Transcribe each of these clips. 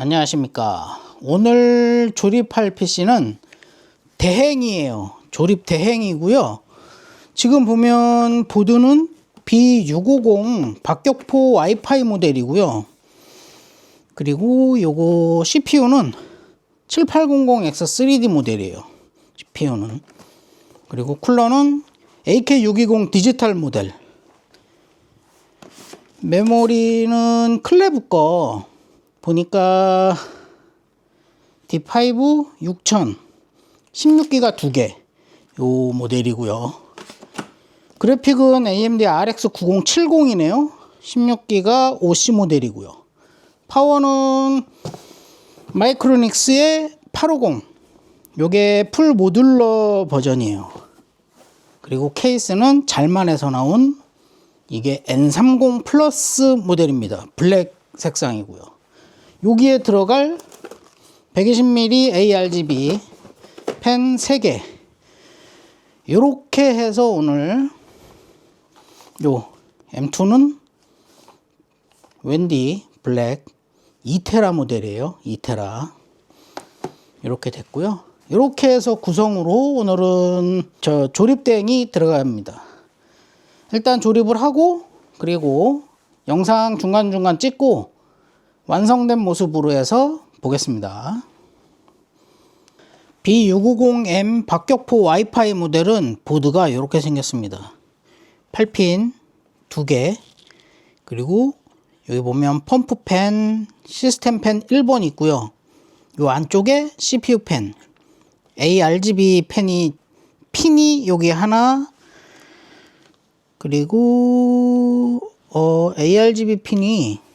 안녕하십니까. 오늘 조립할 PC는 대행이에요. 조립 대행이고요. 지금 보면 보드는 B650 박격포 와이파이 모델이고요. 그리고 요거 CPU는 7800X3D 모델이에요. CPU는. 그리고 쿨러는 AK620 디지털 모델. 메모리는 클레브 거 보니까 D5 6000 16기가 2개 요 모델이고요. 그래픽은 AMD RX 9070이네요. 16기가 OC 모델이고요. 파워는 마이크로닉스의 850 요게 풀 모듈러 버전이에요. 그리고 케이스는 잘만에서 나온 이게 N30 플러스 모델입니다. 블랙 색상이고요. 여기에 들어갈 120mm ARGB 펜 3개 이렇게 해서 오늘 요 M2는 웬디 블랙 2테라 모델이에요. 2테라 이렇게 됐고요. 이렇게 해서 구성으로 오늘은 저 조립대행이 들어갑니다. 일단 조립을 하고 그리고 영상 중간중간 찍고 완성된 모습으로 해서 보겠습니다. B650M 박격포 와이파이 모델은 보드가 이렇게 생겼습니다. 8핀 2개 그리고 여기 보면 펌프팬, 시스템 팬 1번 있고요. 이 안쪽에 CPU 팬, ARGB 팬이 핀이 여기 하나 그리고 어, ARGB 핀이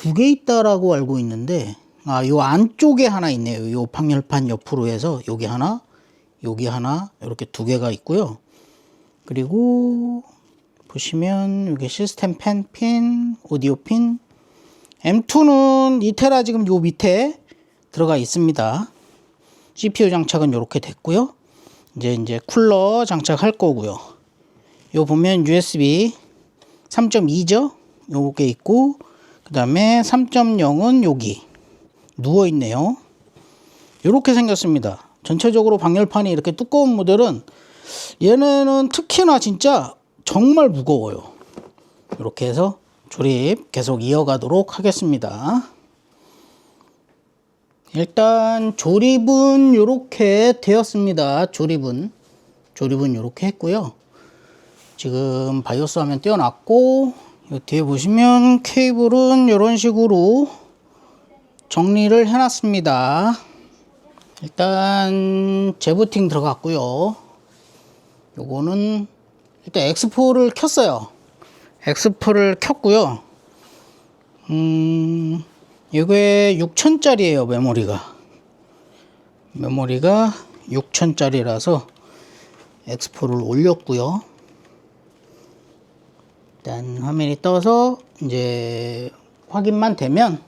두 개 있다라고 알고 있는데 아, 요 안쪽에 하나 있네요. 요 방열판 옆으로 해서 여기 하나, 여기 하나 이렇게 두 개가 있고요. 그리고 보시면 여기 시스템 펜 핀, 오디오 핀 M2는 이테라 지금 요 밑에 들어가 있습니다. CPU 장착은 이렇게 됐고요. 이제 이제 쿨러 장착할 거고요. 요 보면 USB 3.2죠? 요게 있고 그 다음에 3.0은 여기 누워 있네요. 이렇게 생겼습니다. 전체적으로 방열판이 이렇게 두꺼운 모델은 얘네는 특히나 진짜 정말 무거워요. 이렇게 해서 조립 계속 이어가도록 하겠습니다. 일단 조립은 이렇게 되었습니다. 조립은 조립은 이렇게 했고요. 지금 바이오스 화면 띄워놨고 이 뒤에 보시면 케이블은 이런 식으로 정리를 해놨습니다. 일단 재부팅 들어갔고요. 요거는 일단 엑스포를 켰어요. 엑스포를 켰고요. 음, 이게 6천짜리예요 메모리가. 메모리가 6천짜리라서 엑스포를 올렸고요. 일단 화면이 떠서 이제 확인만 되면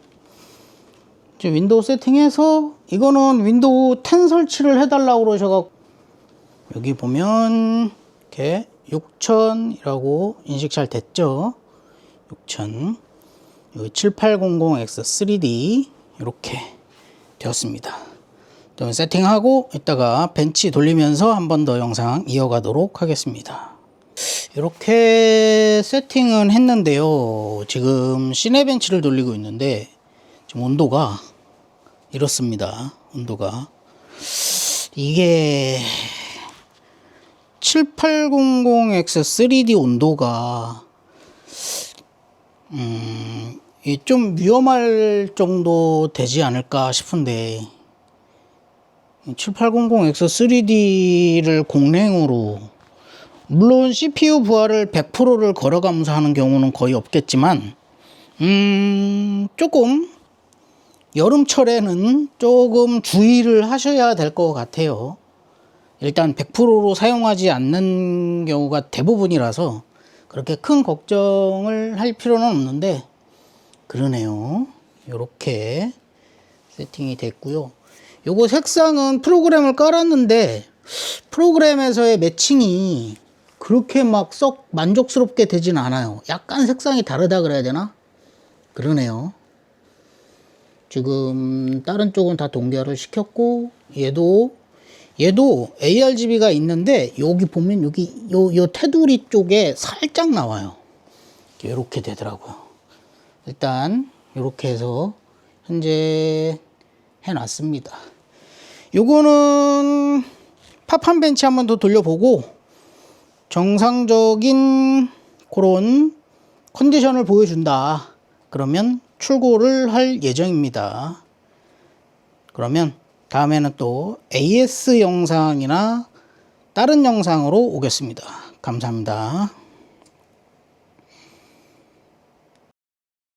이제 윈도우 세팅해서 이거는 윈도우 10 설치를 해달라고 그러셔갖고 여기 보면 이렇게 6000이라고 인식 잘 됐죠? 6000 여기 7800X3D 이렇게 되었습니다. 또 세팅하고 이따가 벤치 돌리면서 한 번 더 영상 이어가도록 하겠습니다 이렇게 세팅은 했는데요. 지금 시네벤치를 돌리고 있는데 지금 온도가 이렇습니다. 온도가. 이게 7800X3D 온도가 음, 이좀 위험할 정도 되지 않을까 싶은데 7800X3D를 공랭으로 물론 CPU 부하를 100%를 걸어가면서 하는 경우는 거의 없겠지만 음, 조금 여름철에는 조금 주의를 하셔야 될 것 같아요. 일단 100%로 사용하지 않는 경우가 대부분이라서 그렇게 큰 걱정을 할 필요는 없는데 그러네요. 이렇게 세팅이 됐고요. 요거 색상은 프로그램을 깔았는데 프로그램에서의 매칭이 그렇게 막 썩 만족스럽게 되진 않아요. 약간 색상이 다르다 그래야 되나? 그러네요. 지금 다른 쪽은 다 동결을 시켰고 얘도 얘도 ARGB가 있는데 여기 보면 여기 요, 요 테두리 쪽에 살짝 나와요. 이렇게 되더라고요. 일단 이렇게 해서 현재 해놨습니다. 요거는 팝한 벤치 한번 더 돌려보고 정상적인 그런 컨디션을 보여준다. 그러면 출고를 할 예정입니다. 그러면 다음에는 또 AS 영상이나 다른 영상으로 오겠습니다. 감사합니다.